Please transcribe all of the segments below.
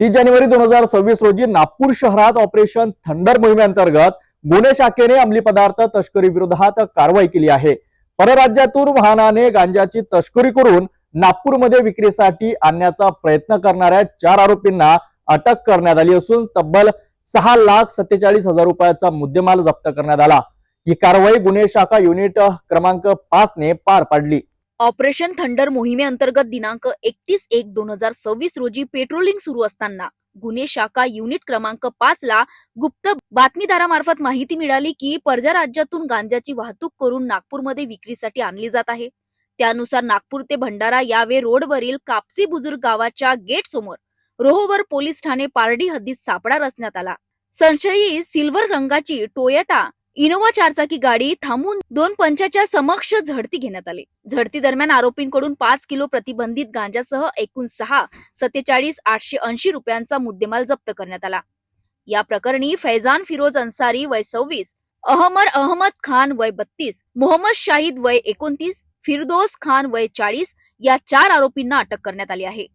तीस जानेवारी दोन हजार सव्वीस रोजी नागपूर शहरात ऑपरेशन थंडर मोहिमेअंतर्गत गुन्हे शाखेने अंमली पदार्थ तस्करी विरोधात कारवाई केली आहे. परराज्यातून वाहनाने गांजाची तस्करी करून नागपूरमध्ये विक्रीसाठी आणण्याचा प्रयत्न करणाऱ्या चार आरोपींना अटक करण्यात आली असून तब्बल सहा लाख सत्तेचाळीस हजार रुपयाचा मुद्देमाल जप्त करण्यात आला. ही कारवाई गुन्हे शाखा युनिट क्रमांक पाच ने पार पाडली. ऑपरेशन थंडर मोहिमेअंतर्गत दिनांक एकतीस एक दोन हजार सव्वीस रोजी पेट्रोलिंग सुरू असताना गुन्हे शाखा युनिट क्रमांक पाच ला गुप्त बातमीदारामार्फत माहिती मिळाली की परजा राज्यातून गांजाची वाहतूक करून नागपूरमध्ये विक्रीसाठी आणली जात आहे. त्यानुसार नागपूर ते भंडारा यावे रोडवरील कापसी बुजुर्ग गावाच्या गेट समोर रोहोवर पोलीस ठाणे पारडी हद्दीत सापळा रचण्यात आला. संशयी सिल्वर रंगाची टोयटा इनोवा चारचाकी गाडी थांबून दोन पंचाच्या समक्ष झडती घेण्यात आली. झडती दरम्यान आरोपींकडून पाच किलो प्रतिबंधित गांजासह एकूण सहा सत्तेचाळीस आठशे ऐंशी रुपयांचा मुद्देमाल जप्त करण्यात आला. या प्रकरणी फैजान फिरोज अन्सारी वय सव्वीस अहमर अहमद खान वय बत्तीस मोहम्मद शाहिद वय एकोणतीस फिरदोस खान वय चाळीस या चार आरोपींना अटक करण्यात आली आहे.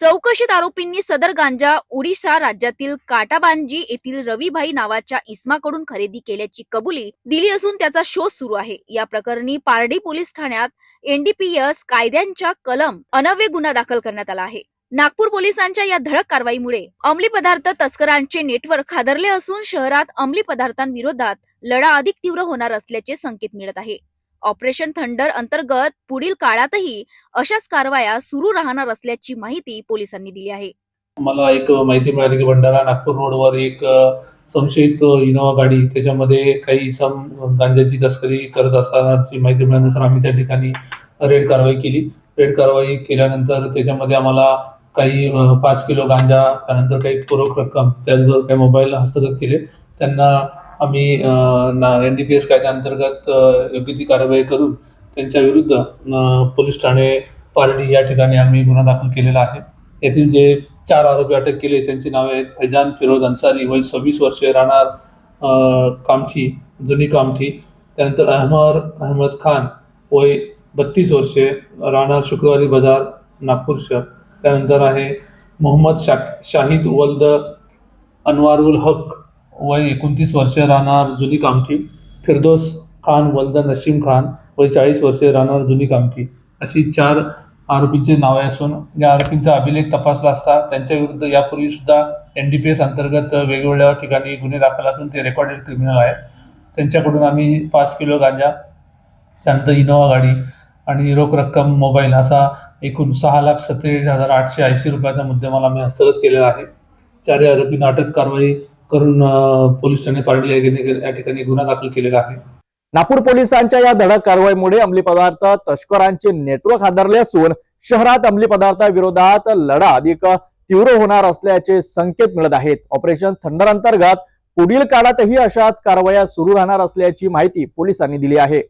चौकशीत आरोपींनी सदर गांजा ओडिशा राज्यातील काटाबांजी येथील रविभाई नावाच्या इस्माकडून खरेदी केल्याची कबुली दिली असून त्याचा शोध सुरू आहे. या प्रकरणी पारडी पोलीस ठाण्यात एनडीपीएस कायद्यांच्या कलम अनव्य गुन्हा दाखल करण्यात आला आहे. नागपूर पोलिसांच्या या धडक कारवाईमुळे अंमली पदार्थ तस्करांचे नेटवर्क खादरले असून शहरात अंमली पदार्थांविरोधात लढा अधिक तीव्र होणार असल्याचे संकेत मिळत आहे. ऑपरेशन थंडर अंतर्गत पुढील काळातही अशाच कारवाया सुरू राहणार असल्याची माहिती पोलिसांनी दिली आहे. मला एक माहिती मिळाली की भंडारा नागपूर रोडवर एक संशयित इनोवा गाडी त्याच्यामध्ये काही सम गांजाची तस्करी करत असतानाची माहिती मिळाल्यानुसार आम्ही त्या ठिकाणी रेड कारवाई केली. रेड कारवाई केल्यानंतर त्याच्यामध्ये आम्हाला काही पाच किलो गांजा त्यानंतर काही पूरक रक्कम त्याचबरोबर काही मोबाईल हस्तगत केले. त्यांना आम्ही एन डी पी एस कायद्याअंतर्गत योग्य ती कारवाई करून त्यांच्या विरुद्ध पोलीस ठाणे पारडी या ठिकाणी आम्ही गुन्हा दाखल केलेला आहे. येथील जे चार आरोपी अटक केले त्यांची नावे आहेत फैजान फिरोज अन्सारी वय सव्वीस वर्षे राहणार कामठी जुनी कामठी. त्यानंतर अहमर अहमद खान वय बत्तीस वर्षे राहणार शुक्रवारी बाजार नागपूर शहर. त्यानंतर आहे मोहम्मद शा शाहिद वल्द अनवारुल हक वय एकोणतीस वर्षे राहणार जुनी कामठी. फिरदोस खान वल्द नसीम खान वय चाळीस वर्षे राहणार जुनी कामठी. अशी चार आरोपींचे नावे असून या आरोपींचा अभिलेख तपासला असता त्यांच्या विरुद्ध यापूर्वी सुद्धा एन डी पी एस अंतर्गत वेगवेगळ्या ठिकाणी गुन्हे दाखल असून ते रेकॉर्डेड क्रिमिनल आहेत. त्यांच्याकडून आम्ही पाच किलो गांजा त्यानंतर इनोवा गाडी आणि रोख रक्कम मोबाईल असा एकूण सहा लाख सत्तेचाळीस हजार आठशे ऐंशी रुपयाचा मुद्देमाल आम्ही हस्तगत केलेला आहे. चारही आरोपींना अटक कारवाई करून पोलीस ठाणे या ठिकाणी- या ठिकाणी गुन्हा दाखल केलेला आहे. नागपूर पोलिसांच्या या धडक कारवाईमुळे अंमली पदार्थ तस्करांचे नेटवर्क हादरले असून शहरात अंमली पदार्थाविरोधात लढा अधिक तीव्र होणार असल्याचे संकेत मिळत आहेत. ऑपरेशन थंडर अंतर्गत पुढील काळातही अशाच कारवाया सुरू राहणार असल्याची माहिती पोलिसांनी दिली आहे.